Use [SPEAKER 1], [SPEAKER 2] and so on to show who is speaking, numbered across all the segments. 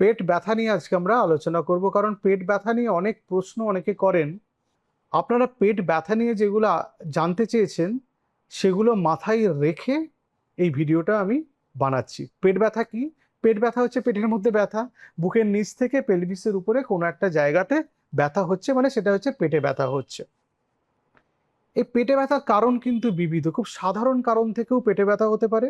[SPEAKER 1] পেট ব্যথা নিয়ে আজকে আমরা আলোচনা করব, কারণ পেট ব্যথা নিয়ে অনেক প্রশ্ন অনেকে করেন। আপনারা পেট ব্যথা নিয়ে যেগুলো জানতে চেয়েছেন, সেগুলো মাথায় রেখে এই ভিডিওটা আমি বানাচ্ছি। পেট ব্যথা কি? পেট ব্যথা হচ্ছে পেটের মধ্যে ব্যথা। বুকের নিচ থেকে পেলভিসের উপরে কোনো একটা জায়গাতে ব্যথা হচ্ছে মানে সেটা হচ্ছে পেটে ব্যথা হচ্ছে। এই পেটে ব্যথার কারণ কিন্তু বিবিধ। খুব সাধারণ কারণ থেকেও পেটে ব্যথা হতে পারে।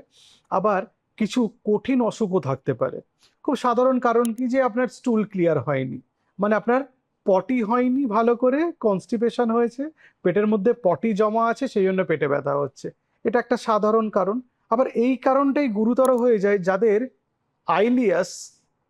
[SPEAKER 1] আবার কিছু কঠিন অসুখও থাকতে পারে। খুব সাধারণ কারণ কি যে আপনার স্টুল ক্লিয়ার হয়নি। মানে আপনার পটি হয়নি ভালো করে কনস্টিপেশন হয়েছে, পেটের মধ্যে পটি জমা আছে, সেই জন্য পেটে ব্যথা হচ্ছে। এটা একটা সাধারণ কারণ। আবার এই কারণটাই গুরুতর হয়ে যায় যাদের আইলিয়াস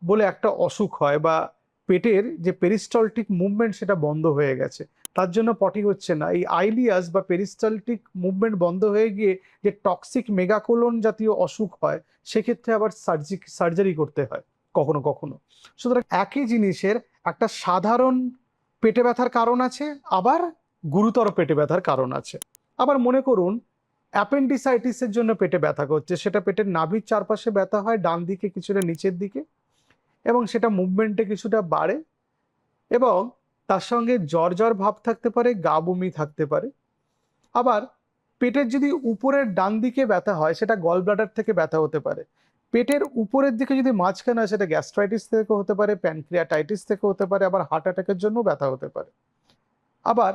[SPEAKER 1] বলে একটা অসুখ হয় বা পেটের যে পেরিস্টলটিক মুভমেন্ট সেটা বন্ধ হয়ে গেছে। তার জন্য পটি হচ্ছে না। এই আইলিয়াস বা পেরিস্টলটিক মুভমেন্ট বন্ধ হয়ে গিয়ে যে টক্সিক মেগাকোলন জাতীয় অসুখ হয়, সেক্ষেত্রে আবার সার্জি সার্জারি করতে হয়, কখনো কখনো। সুতরাং একই জিনিসের একটা সাধারণ পেটে ব্যথার কারণ আছে, আবার গুরুতর পেটে ব্যথার কারণ আছে। আবার মনে করুন, অ্যাপেন্ডিসাইটিসের জন্য পেটে ব্যথা করছে, সেটা পেটের নাভির চারপাশে ব্যথা হয়, ডান দিকে কিছুটা নিচের দিকে, এবং সেটা মুভমেন্টে কিছুটা বাড়ে, এবং তার সঙ্গে জ্বর জ্বর ভাব থাকতে পারে, গা বমি থাকতে পারে। আবার পেটের যদি উপরের ডান দিকে ব্যথা হয়, সেটা গল ব্লাডার থেকে ব্যথা হতে পারে। পেটের উপরের দিকে যদি মাঝখানে হয়, সেটা গ্যাস্ট্রাইটিস থেকে হতে পারে প্যানক্রিয়াটাইটিস থেকে হতে পারে, আবার হার্ট অ্যাটাকের জন্য ব্যথা হতে পারে। আবার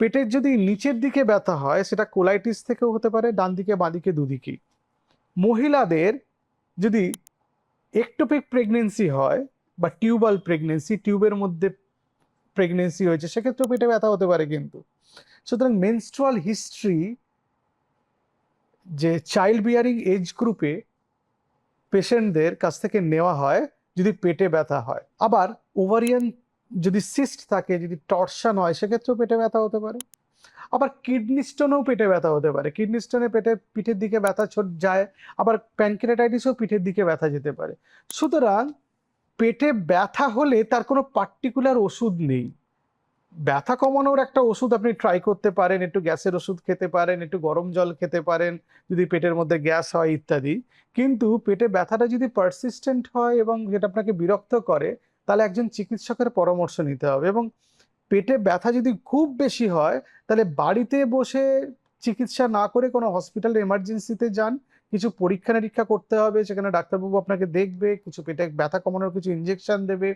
[SPEAKER 1] পেটের যদি নিচের দিকে ব্যথা হয়, সেটা কোলাইটিস থেকেও হতে পারে, ডান দিকে, বাঁ দিকে দুদিকেই মহিলাদের যদি একটোপিক প্রেগনেন্সি হয় বা টিউবাল প্রেগনেন্সি টিউবের মধ্যে প্রেগনেন্সি হয়েছে, সেক্ষেত্রেও পেটে ব্যথা হতে পারে কিন্তু। সুতরাং মেনস্ট্রুয়াল হিস্ট্রি যে চাইল্ড বিয়ারিং এজ গ্রুপে পেশেন্টদের কাছ থেকে নেওয়া হয় যদি পেটে ব্যথা হয়। আবার ওভারিয়ান যদি সিস্ট থাকে, যদি টর্শন হয়, সেক্ষেত্রেও পেটে ব্যথা হতে পারে। আবার কিডনি স্টোনেও পেটে ব্যথা হতে পারে। কিডনি স্টোনে পেটে, পিঠের দিকে ব্যথা ছোট যায়, আবার প্যানক্রিয়াটাইটিসও পিঠের দিকে ব্যথা যেতে পারে। সুতরাং পেটে ব্যথা হলে তার কোনো পার্টিকুলার ওষুধ নেই। ব্যথা কমানোর একটা ওষুধ আপনি ট্রাই করতে পারেন, একটু গ্যাসের ওষুধ খেতে পারেন, একটু গরম জল খেতে পারেন, যদি পেটের মধ্যে গ্যাস হয় ইত্যাদি। কিন্তু পেটে ব্যথাটা যদি পারসিস্টেন্ট হয় এবং যেটা আপনাকে বিরক্ত করে, তাহলে একজন চিকিৎসকের পরামর্শ নিতে হবে এবং পেটে ব্যথা যদি খুব বেশি হয়, তাহলে বাড়িতে বসে চিকিৎসা না করে কোনো হসপিটাল এমার্জেন্সিতে যান। কিছু পরীক্ষা নিরীক্ষা করতে হবে, সেখানে ডাক্তারবাবু আপনাকে দেখবে, কিছু পেটে ব্যথা কমানোর কিছু ইঞ্জেকশন দেবে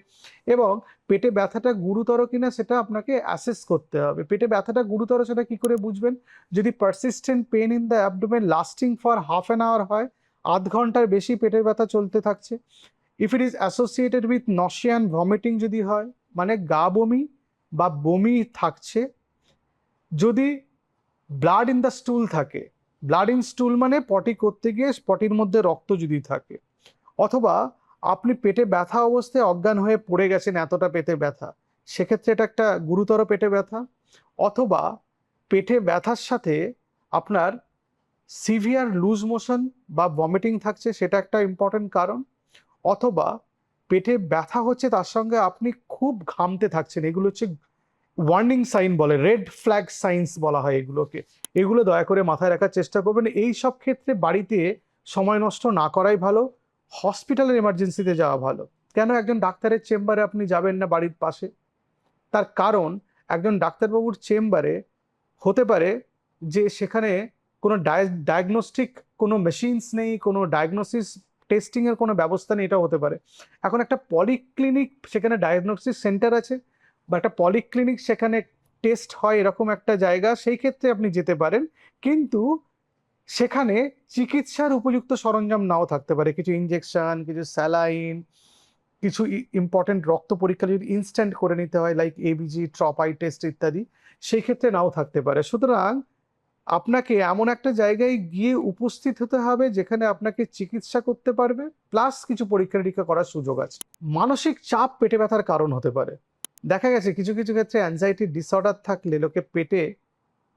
[SPEAKER 1] এবং পেটে ব্যথাটা গুরুতর কিনা সেটা আপনাকে অ্যাসেস করতে হবে। পেটে ব্যথাটা গুরুতর, সেটা কি করে বুঝবেন? যদি persistent pain in the abdomen lasting for half an hour হয়, আধ ঘণ্টার বেশি পেটের ব্যথা চলতে থাকছে। If it is associated with nausea and vomiting যদি হয় মানে গা বমি বা বমি থাকছে, যদি ব্লাড ইন দ্য স্টুল থাকে ব্লাড ইন স্টুল মানে পটি করতে গিয়ে পটির মধ্যে রক্ত যদি থাকে। অথবা আপনি পেটে ব্যথা অবস্থায় অজ্ঞান হয়ে পড়ে গেছেন এতটা পেটে ব্যথা, সেক্ষেত্রে এটা একটা গুরুতর পেটে ব্যথা। অথবা পেটে ব্যথার সাথে আপনার সিভিয়ার লুজ মোশন বা ভমিটিং থাকছে, সেটা একটা ইম্পর্টেন্ট কারণ। অথবা পেটে ব্যথা হচ্ছে তার সঙ্গে আপনি খুব ঘামতে থাকছেন, এগুলো হচ্ছে ওয়ার্নিং সাইন বলে রেড ফ্ল্যাগ সাইন্স বলা হয় এগুলোকে। এগুলো দয়া করে মাথায় রাখার চেষ্টা করবেন। এই সব ক্ষেত্রে বাড়িতে সময় নষ্ট না করাই ভালো হসপিটালের এমার্জেন্সিতে যাওয়া ভালো। কেন? একজন ডাক্তারের চেম্বারে আপনি যাবেন না বাড়ির পাশে। তার কারণ, একজন ডাক্তারবাবুর চেম্বারে হতে পারে যে সেখানে কোনো ডায়াগনস্টিক কোনো মেশিনস নেই, কোনো ডায়াগনোসিস টেস্টিংয়ের কোনো ব্যবস্থা নেই এটা হতে পারে। এখন একটা পলিক্লিনিক সেখানে ডায়াগনোসিস সেন্টার আছে। বা একটা পলিক্লিনিক সেখানে টেস্ট হয় এরকম একটা জায়গা, সেই ক্ষেত্রে আপনি যেতে পারেন। কিন্তু সেখানে চিকিৎসার উপযুক্ত সরঞ্জাম নাও থাকতে পারে। কিছু ইনজেকশন কিছু স্যালাইন কিছু ইম্পর্টেন্ট রক্ত পরীক্ষা যদি ইনস্ট্যান্ট করে নিতে হয় লাইক এবিজি ট্রপাই টেস্ট ইত্যাদি, সেই ক্ষেত্রে নাও থাকতে পারে। সুতরাং আপনাকে এমন একটা জায়গায় গিয়ে উপস্থিত হতে হবে যেখানে আপনাকে চিকিৎসা করতে পারবে প্লাস কিছু পরীক্ষা নিরীক্ষা করার সুযোগ আছে। মানসিক চাপ, পেটে ব্যথার কারণ হতে পারে। দেখা গেছে কিছু কিছু ক্ষেত্রে অ্যাংজাইটি ডিসঅর্ডার থাকলে লোকে পেটে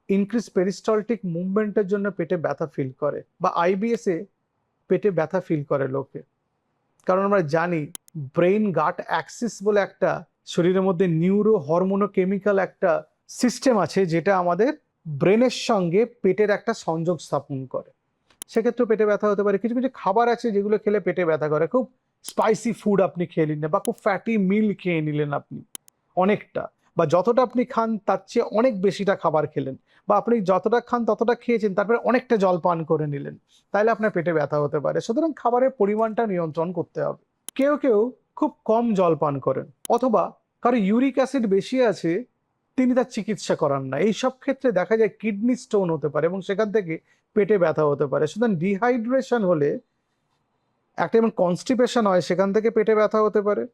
[SPEAKER 1] ইনক্রিজ পেরিস্টলটিক মুভমেন্টের জন্য পেটে ব্যথা ফিল করে বা আইবিএস পেটে ব্যথা ফিল করে লোকে। কারণ আমরা জানি ব্রেইন গাট অ্যাক্সিস বলে একটা শরীরের মধ্যে নিউরো হরমোনো কেমিক্যাল একটা সিস্টেম আছে যেটা আমাদের ব্রেনের সঙ্গে পেটের একটা সংযোগ স্থাপন করে। সেক্ষেত্রে পেটে ব্যথা হতে পারে। কিছু কিছু খাবার আছে যেগুলো খেলে পেটে ব্যথা করে। খুব স্পাইসি ফুড আপনি খেয়ে নিলেন বা খুব ফ্যাটি মিল খেয়ে নিলেন আপনি। অনেকটা। বা যতটা আপনি খান, তার চেয়ে অনেক বেশিটা খাবার খেলেন। বা আপনি যতটা খান, ততটা খেয়েছেন, তারপরে অনেকটা জল পান করে নিলেন। তাহলে আপনার পেটে ব্যথা হতে পারে। সুতরাং খাবারের পরিমাণটা নিয়ন্ত্রণ করতে হবে। কেউ কেউ খুব কম জল পান করেন। অথবা কারও ইউরিক অ্যাসিড বেশি আছে, তিনি তার চিকিৎসা করান না। এইসব ক্ষেত্রে দেখা যায় কিডনি স্টোন হতে পারে এবং সেখান থেকে পেটে ব্যথা হতে পারে। সুতরাং ডিহাইড্রেশন হলে একটা যেমন কনস্টিপেশন হয়, সেখান থেকে পেটে ব্যথা হতে পারে।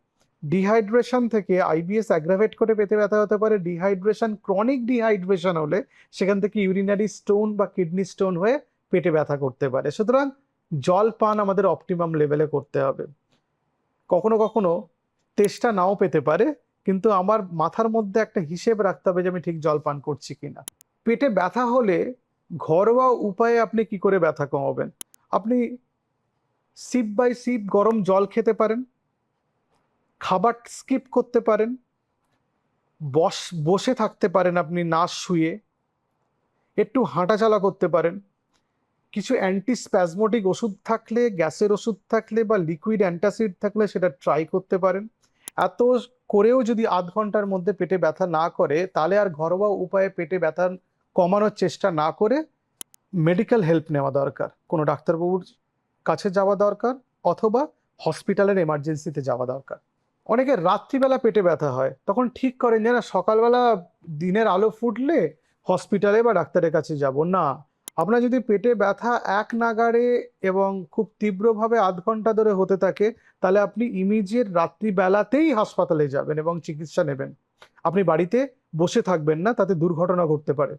[SPEAKER 1] ডিহাইড্রেশন থেকে আইবিএস অ্যাগ্রাভেট করে পেটে ব্যথা হতে পারে। ডিহাইড্রেশন ক্রনিক ডিহাইড্রেশন হলে সেখান থেকে ইউরিনারি স্টোন বা কিডনি স্টোন হয়ে পেটে ব্যথা করতে পারে। সুতরাং জল পান আমাদের অপটিমাম লেভেলে করতে হবে। কখনো কখনো তেষ্টা নাও পেতে পারে, কিন্তু আমার মাথার মধ্যে একটা হিসেব রাখতে হবে যে আমি ঠিক জল পান করছি কিনা। পেটে ব্যথা হলে ঘরোয়া উপায়ে আপনি কি করে ব্যথা কমাবেন? আপনি সিপ বাই সিপ গরম জল খেতে পারেন। খাবার স্কিপ করতে পারেন, বস, বসে থাকতে পারেন আপনি না শুয়ে, একটু হাঁটাচলা করতে পারেন। কিছু অ্যান্টিস্প্যাজমোটিক ওষুধ থাকলে, গ্যাসের ওষুধ থাকলে বা লিকুইড অ্যান্টাসিড থাকলে সেটা ট্রাই করতে পারেন। এত করেও যদি আধ ঘণ্টার মধ্যে পেটে ব্যথা না করে, তাহলে আর ঘরোয়া উপায়ে পেটে ব্যথা কমানোর চেষ্টা না করে মেডিকেল হেল্প নেওয়া দরকার। কোনো ডাক্তারবাবুর কাছে যাওয়া দরকার অথবা হসপিটালের এমার্জেন্সিতে যাওয়া দরকার। অনেকের রাত্রিবেলা পেটে ব্যথা হয়। তখন ঠিক করেন যে, না, সকালবেলা দিনের আলো ফুটলে হসপিটালে বা ডাক্তারের কাছে যাব। না, আপনার যদি পেটে ব্যথা এক নাগাড়ে এবং খুব তীব্রভাবে আধ ঘণ্টা ধরে হতে থাকে, তাহলে আপনি ইমিডিয়েট রাত্রিবেলাতেই হাসপাতালে যাবেন এবং চিকিৎসা নেবেন। আপনি বাড়িতে বসে থাকবেন না, তাতে দুর্ঘটনা ঘটতে পারে।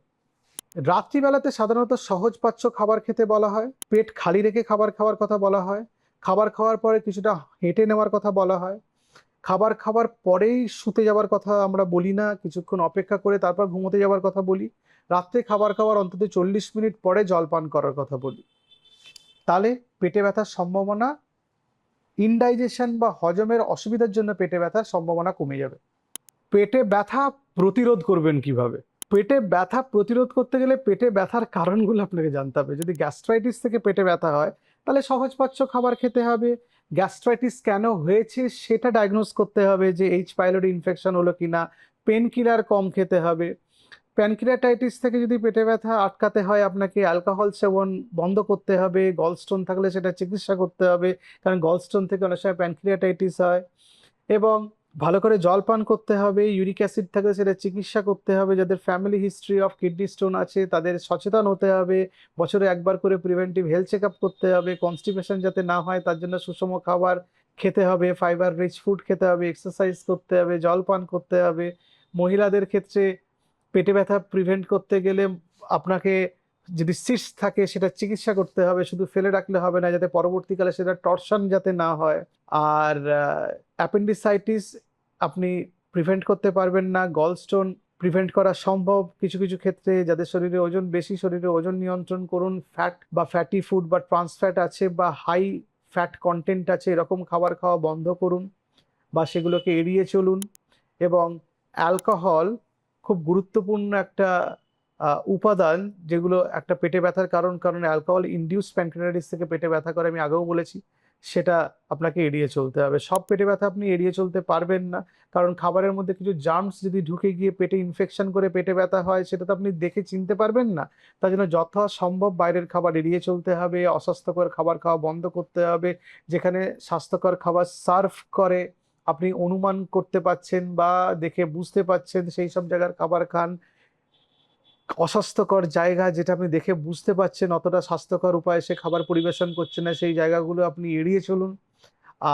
[SPEAKER 1] রাত্রিবেলাতে সাধারণত সহজ পাচ্য খাবার খেতে বলা হয়। পেট খালি রেখে খাবার খাওয়ার কথা বলা হয়। খাবার খাওয়ার পরে কিছুটা হেঁটে নেওয়ার কথা বলা হয়। খাবার খাবার পরেই শুতে যাওয়ার কথা আমরা বলি না, কিছুক্ষণ অপেক্ষা করে তারপর ঘুমোতে যাওয়ার কথা বলি। রাত্রে খাবার খাওয়ার অন্তত চল্লিশ মিনিট পরে জলপান করার কথা বলি। তাহলে পেটে ব্যথার সম্ভাবনা ইনডাইজেশন বা হজমের অসুবিধার জন্য পেটে ব্যথার সম্ভাবনা কমে যাবে। পেটে ব্যথা প্রতিরোধ করবেন কীভাবে? পেটে ব্যথা প্রতিরোধ করতে গেলে পেটে ব্যথার কারণগুলো আপনাকে জানতে হবে। যদি গ্যাস্ট্রাইটিস থেকে পেটে ব্যথা হয়, তাহলে সহজপাচ্য খাবার খেতে হবে গ্যাস্ট্রাইটিস কেন হয়েছে সেটা ডায়াগনোস করতে হবে যে এইচ পাইলরি ইনফেকশন হলো কি না পেন কিলার কম খেতে হবে। প্যানক্রিয়াটাইটিস থেকে যদি পেটে ব্যথা আটকাতে হয় আপনাকে অ্যালকোহল সেবন বন্ধ করতে হবে গলস্টোন থাকলে সেটা চিকিৎসা করতে হবে, কারণ গলস্টোন থেকে অনেক সময় প্যানক্রিয়াটাইটিস হয়। এবং ভালো করে জল পান করতে হবে ইউরিক অ্যাসিড থাকলে সেটা চিকিৎসা করতে হবে, যাদের family history of kidney stone আছে তাদের সচেতন হতে হবে, বছরে একবার করে প্রিভেন্টিভ হেলথ চেক আপ করতে হবে কনস্টিপেশন যাতে না হয় তার জন্য সুষম খাবার খেতে হবে ফাইবার রিচ ফুড খেতে হবে এক্সারসাইজ করতে হবে, জল পান করতে হবে। মহিলাদের ক্ষেত্রে পেটে ব্যথা প্রিভেন্ট করতে গেলে আপনাকে যদি সিস্ট থাকে সেটা চিকিৎসা করতে হবে, শুধু ফেলে রাখলে হবে না, যাতে পরবর্তীকালে সেটা টর্শন যাতে না হয়। আর অ্যাপেন্ডিসাইটিস আপনি প্রিভেন্ট করতে পারবেন না গলস্টোন প্রিভেন্ট করা সম্ভব কিছু কিছু ক্ষেত্রে, যাদের শরীরে ওজন বেশি, শরীরে ওজন নিয়ন্ত্রণ করুন। ফ্যাট বা ফ্যাটি ফুড বা ট্রান্স ফ্যাট আছে বা হাই ফ্যাট কন্টেন্ট আছে, এরকম খাবার খাওয়া বন্ধ করুন বা সেগুলোকে এড়িয়ে চলুন। এবং অ্যালকোহল খুব গুরুত্বপূর্ণ একটা উপাদান যেগুলো একটা পেটে ব্যথার কারণ কারণ অ্যালকোহল ইনডিউস প্যানক্রিয়াটিস থেকে পেটে ব্যথা করে, আমি আগেও বলেছি, সেটা আপনাকে এড়িয়ে চলতে হবে। সব পেটে ব্যথা আপনি এড়িয়ে চলতে পারবেন না, কারণ খাবারের মধ্যে কিছু জার্মস যদি ঢুকে গিয়ে পেটে ইনফেকশন করে, পেটে ব্যথা হয়, সেটা তো আপনি দেখে চিনতে পারবেন না। তার জন্য যথাসম্ভব বাইরের খাবার এড়িয়ে চলতে হবে, অস্বাস্থ্যকর খাবার খাওয়া বন্ধ করতে হবে, যেখানে স্বাস্থ্যকর খাবার সার্ভ করে, আপনি অনুমান করতে পাচ্ছেন বা দেখে বুঝতে পাচ্ছেন, সেই সব জায়গার খাবার খান অস্বাস্থ্যকর জায়গা যেটা আপনি দেখে বুঝতে পারছেন অতটা স্বাস্থ্যকর উপায়ে সে খাবার পরিবেশন করছে না, সেই জায়গাগুলো আপনি এড়িয়ে চলুন।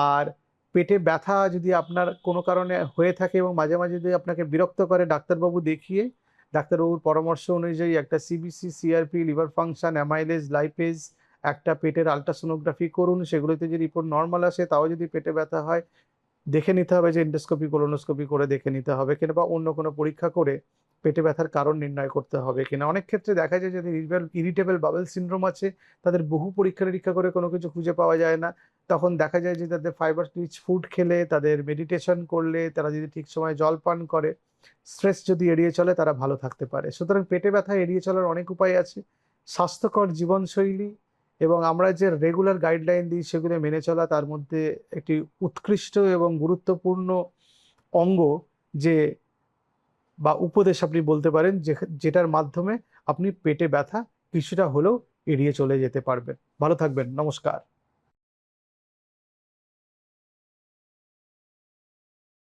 [SPEAKER 1] আর পেটে ব্যথা যদি আপনার কোনো কারণে হয়ে থাকে এবং মাঝে মাঝে যদি আপনাকে বিরক্ত করে, ডাক্তারবাবু দেখিয়ে ডাক্তারবাবুর পরামর্শ অনুযায়ী একটা CBC CRP liver function amylase lipase একটা পেটের আলট্রাসোনোগ্রাফি করুন, সেগুলোতে যদি রিপোর্ট নর্মাল আসে, তাও যদি পেটে ব্যথা হয়, দেখে নিতে হবে যে এন্ডোস্কোপি কোলোনোস্কোপি করে দেখে নিতে হবে কিনা বা অন্য কোনো পরীক্ষা করে পেটে ব্যথার কারণ নির্ণয় করতে হবে কিনা। অনেক ক্ষেত্রে দেখা যায় যাদের ইরিটেবল বাবেল সিনড্রোম আছে, তাদের বহু পরীক্ষা নিরীক্ষা করে কোনো কিছু খুঁজে পাওয়া যায় না। তখন দেখা যায় যে, তাদের ফাইবার রিচ ফুড খেলে, তাদের মেডিটেশন করলে, তারা যদি ঠিক সময় জল পান করে স্ট্রেস যদি এড়িয়ে চলে, তারা ভালো থাকতে পারে। সুতরাং পেটে ব্যথা এড়িয়ে চলার অনেক উপায় আছে। স্বাস্থ্যকর জীবনশৈলী এবং আমরা যে রেগুলার গাইডলাইন দিই, সেগুলো মেনে চলা তার মধ্যে একটি উৎকৃষ্ট এবং গুরুত্বপূর্ণ অঙ্গ যে বা উপদেশ আপনি বলতে পারেন যেটার মাধ্যমে আপনি পেটে ব্যথা কিছুটা হলেও এড়িয়ে চলে যেতে পারবেন। ভালো থাকবেন, নমস্কার।